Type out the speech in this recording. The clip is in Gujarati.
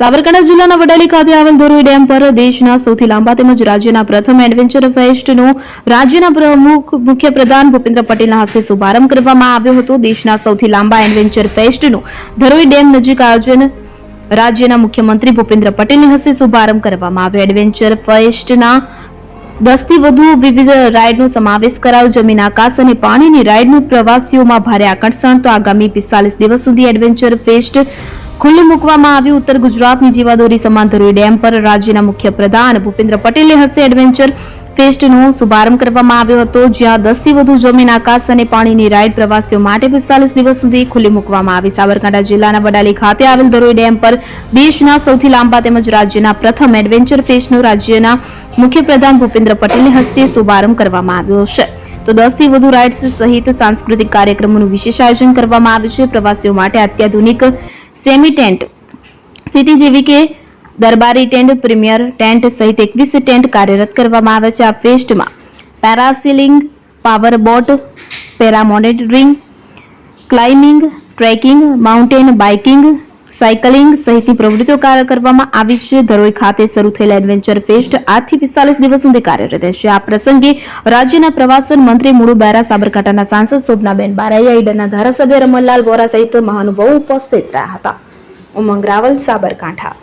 સાબરકાંઠા જિલ્લાના વડાલી ખાતે આવેલ ધરોઈ ડેમ પર દેશના સૌથી લાંબા તેમજ રાજ્યના પ્રથમ એડવેન્ચર ફેસ્ટનો રાજ્યના પ્રમુખ મુખ્ય પ્રધાન ભૂપેન્દ્ર પટેલના હસ્તે શુભારંભ કરવામાં આવ્યો હતો. દેશના સૌથી લાંબા એડવેન્ચર ફેસ્ટનું ધરોઈ ડેમ નજીક આયોજન રાજ્યના મુખ્યમંત્રી ભૂપેન્દ્ર પટેલના હસ્તે શુભારંભ કરવામાં આવ્યો. એડવેન્ચર ફેસ્ટના દસથી વધુ વિવિધ રાઇડનો સમાવેશ કરાયો. જમીન આકાશ અને પાણીની રાઇડનું પ્રવાસીઓમાં ભારે આકર્ષણ. તો આગામી પિસ્તાલીસ દિવસ સુધી એડવેન્ચર ફેસ્ટ ખુલ્લું મૂકવામાં આવ્યું ઉત્તર ગુજરાતની જીવાદોરી સમાન ડેમ પર રાજ્યના મુખ્ય પ્રધાન ભૂપેન્દ્ર પટેલે હસ્તે એડવેન્ચર ફેસ્ટનો શુભારંભ કરવામાં આવ્યો હતો, જ્યાં દસથી વધુ જમીન આકાશ અને પાણીની રાઇડ પ્રવાસીઓ માટે પિસ્તાલીસ દિવસ સુધી ખુલ્લી મૂકવામાં આવી. સાબરકાંઠા જિલ્લાના વડાલી ખાતે આવેલ ધરોઈ ડેમ પર દેશના સૌથી લાંબા તેમજ રાજ્યના પ્રથમ એડવેન્ચર ફેસ્ટનો રાજ્યના મુખ્ય પ્રધાન ભૂપેન્દ્ર પટેલની હસ્તે શુભારંભ કરવામાં આવ્યો છે. તો દસથી વધુ રાઇડ્સ સહિત સાંસ્કૃતિક કાર્યક્રમોનું વિશેષ આયોજન કરવામાં આવ્યું છે. પ્રવાસીઓ માટે અત્યાધુનિક સેમી ટેન્ટ. સ્થિતિ જેવી કે દરબારી ટેન્ટ, પ્રીમિયર ટેન્ટ સહિત એકવીસ ટેન્ટ કાર્યરત કરવામાં આવે છે આ ફેસ્ટમાં. Parasailing, power boat paramotoring climbing, trekking, mountain biking cycling સહિતની પ્રવૃત્તિઓ કરવામાં આવી છે. ધરોઈ ખાતે શરૂ થયેલા એડવેન્ચર ફેસ્ટ આજથી પિસ્તાલીસ દિવસ સુધી કાર્યરત રહેશે આ પ્રસંગે રાજ્યના પ્રવાસન મંત્રી મુળુ બેરા, સાબરકાંઠાના સાંસદ શોભનાબેન બારાયા ઈડરના ધારાસભ્ય રમણલાલ વોરા સહિત મહાનુભાવો ઉપસ્થિત રહ્યા હતા. ઉમંગ રાવલ, સાબરકાંઠા.